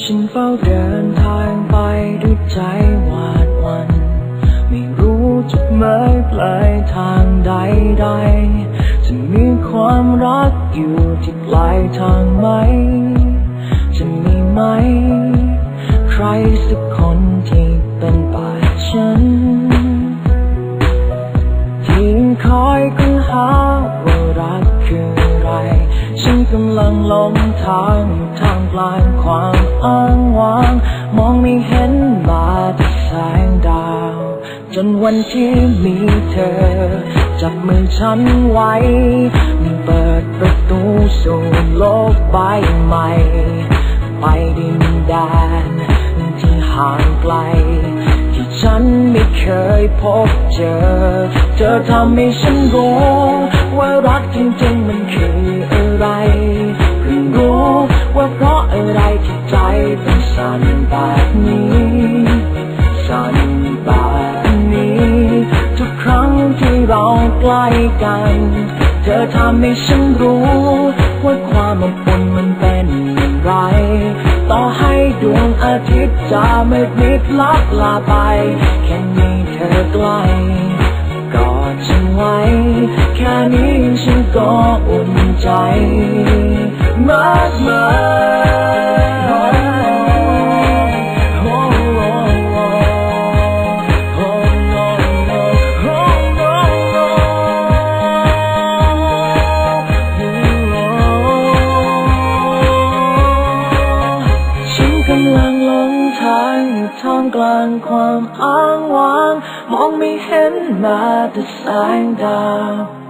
ฉันเฝ้าเดินทางไปด้วยใจหวาดหวัน ไม่รู้จุดหมายปลายทางใดๆจะมีความรักอยู่ที่ปลายทางไหม จะมีไหม ใครสักคนที่เป็นป่าฉันที่คอยค้นหา ลงทางทามกลางความอ้างว้าง มองไม่เห็นมาแต่แสงดาว จนวันที่มีเธอ จับมือฉันไว้มันเปิดประตูสู่โลกใบใหม่ ไปดินแดนที่ห่างไกล ที่ฉันไม่เคยพบเจอ เธอทำให้ฉันรู้ว่ารักจริงๆมันคือ เป็นสั่นแบบนี้สั่นแบบนี้ ทุกครั้งที่เราใกล้กัน เธอทำให้ฉันรู้ ว่าความอบอุ่นมันเป็นอย่างไร ต่อให้ดวงอาทิตย์จะมืดมิดลับลาไป แค่มีเธอใกล้กอดฉันไว้ แค่นี้ฉันก็อุ่นใจ มากมายางอยู่ท่ามกลางความอ้างว้าง มองไม่เห็นแมาแต่แสงดาว